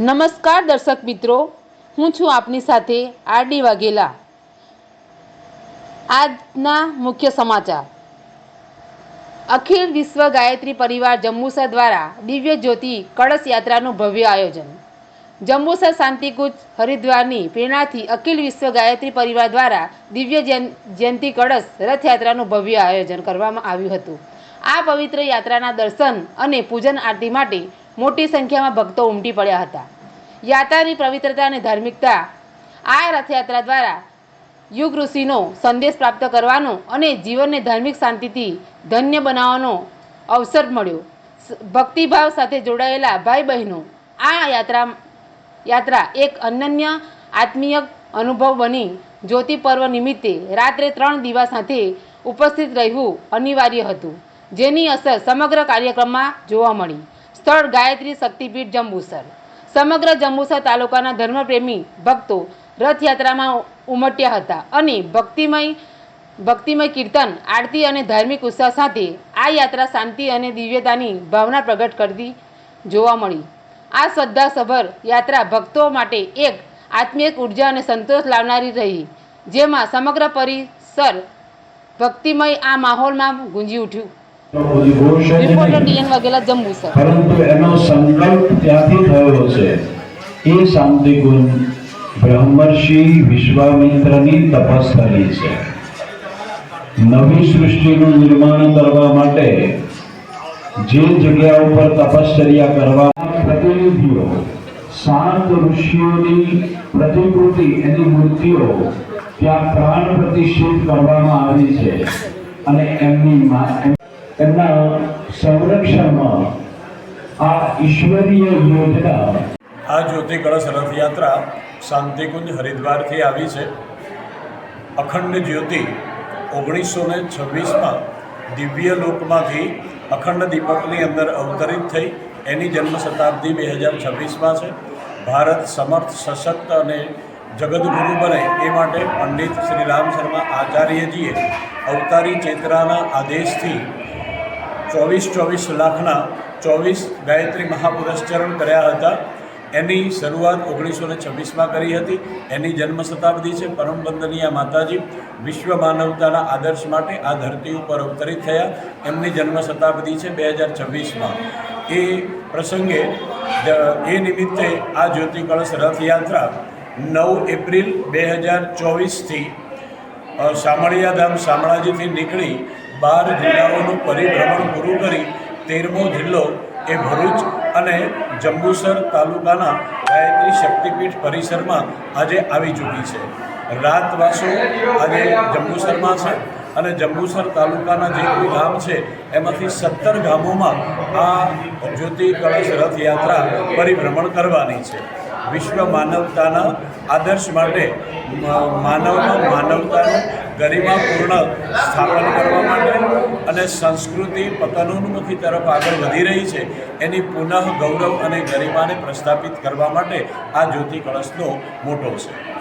નમસ્કાર દર્શક મિત્રો, હું છું આપની સાથે આરડી વાઘેલા. આજના મુખ્ય સમાચાર. અખિલ વિશ્વ ગાયત્રી પરિવાર જંબુસર દ્વારા દિવ્ય જ્યોતિ કળશ યાત્રાનું ભવ્ય આયોજન. જંબુસર શાંતિકૂચ હરિદ્વારની પ્રેરણાથી અખિલ વિશ્વ ગાયત્રી પરિવાર દ્વારા દિવ્ય જયં- જયંતી કળશ રથયાત્રાનું ભવ્ય આયોજન કરવામાં આવ્યું હતું. આ પવિત્ર યાત્રાના દર્શન અને પૂજન આરતી માટે મોટી સંખ્યામાં ભક્તો ઉમટી પડ્યા હતા. યાત્રાની પવિત્રતા અને ધાર્મિકતા. આ રથયાત્રા દ્વારા યુગ ઋષિનો સંદેશ પ્રાપ્ત કરવાનો અને જીવનને ધાર્મિક શાંતિથી ધન્ય બનાવવાનો અવસર મળ્યો. ભક્તિભાવ સાથે જોડાયેલા ભાઈ બહેનો, આ યાત્રા યાત્રા એક અનન્ય આત્મીય અનુભવ બની. જ્યોતિ પર્વ નિમિત્તે રાત્રે ત્રણ દિવસ સાથે ઉપસ્થિત રહેવું અનિવાર્ય હતું. જેની અસર સમગ્ર કાર્યક્રમમાં જોવા મળી. સ્થળ ગાયત્રી શક્તિપીઠ જંબુસર. સમગ્ર જંબુસર તાલુકાના ધર્મપ્રેમી ભક્તો રથયાત્રામાં ઉમટ્યા હતા અને ભક્તિમય ભક્તિમય કીર્તન, આરતી અને ધાર્મિક ઉત્સાહ સાથે આ યાત્રા શાંતિ અને દિવ્યતાની ભાવના પ્રગટ કરતી જોવા મળી. આ શ્રદ્ધાસભર યાત્રા ભક્તો માટે એક આત્મિક ઊર્જા અને સંતોષ લાવનારી રહી, જેમાં સમગ્ર પરિસર ભક્તિમય આ માહોલમાં ગુંજી ઉઠ્યું. રિપોર્ટર નહીં, ડીએન વગેલા જંબુસર પરંતુ એનો સંકલ્પ ત્યાંથી થયો છે. એ શાંતિકુંજ બ્રહ્મર્ષિ વિશ્વામિત્રની તપસ્થલી છે. નવી સૃષ્ટિનું નિર્માણ કરવા માટે જે જગ્યા ઉપર તપશ્ચર્યા કરવા પ્રતિનિધિઓ સાત ઋષિઓની પ્રતિકૃતિ એની મૂર્તિઓ ત્યાં પ્રાણ પ્રતિષ્ઠિત કરવામાં આવી છે. અને એમની એમ- એમના સંરક્ષણમાં આ ઈશ્વરીય યોજના આ જ્યોતિ કળશ રથયાત્રા શાંતિકુંજ હરિદ્વારથી આવી છે. અખંડ જ્યોતિ ઓગણીસો ને છવ્વીસમાં દિવ્ય લોકમાંથી અખંડ દીપકની અંદર અવતરિત થઈ એની જન્મ શતાબ્દી બે હજાર છવ્વીસમાં છે. ભારત સમર્થ, સશક્ત અને જગદગુરુ બને એ માટે પંડિત શ્રી રામ શર્મા આચાર્યજીએ અવતારી ચેતરાના આદેશથી ચોવીસ ચોવીસ લાખના ચોવીસ ગાયત્રી મહાપુરસ્ચરણ કર્યા હતા. એની શરૂઆત ઓગણીસો ને છવ્વીસમાં કરી હતી. એની જન્મ શતાબ્દી છે પરમ વંદનીય માતાજી. વિશ્વ માનવતાના આદર્શ માટે આ ધરતી ઉપર અવતરિત થયા. એમની જન્મ શતાબ્દી છે બે હજાર છવ્વીસમાં. એ પ્રસંગે એ નિમિત્તે આ જ્યોતિ કળશ રથયાત્રા નવ એપ્રિલ બે હજાર ચોવીસથી શામળિયા ધામ શામળાજીથી નીકળી બાર જિલ્લાઓનું પરિભ્રમણ પૂરું કરી તેરમો જિલ્લો એ ભરૂચ અને જંબુસર તાલુકાના ગાયત્રી શક્તિપીઠ પરિસરમાં આજે આવી ચૂકી છે. રાતવાસો આજે જંબુસરમાં છે અને જંબુસર તાલુકાના જે કોઈ ગામ છે, એમાંથી સત્તર ગામોમાં આ જ્યોતિ કળશ રથયાત્રા પરિભ્રમણ કરવાની છે. વિશ્વ માનવતાના આદર્શ માટે માનવમાં માનવતાનું ગરિમાપૂર્ણ સ્થાપન કરવા માટે અને સંસ્કૃતિ પતનોન્મુખી તરફ આગળ વધી રહી છે, એની પુનઃ ગૌરવ અને ગરિમાને પ્રસ્થાપિત કરવા માટે આ જ્યોતિ કળશનો મોટો છે.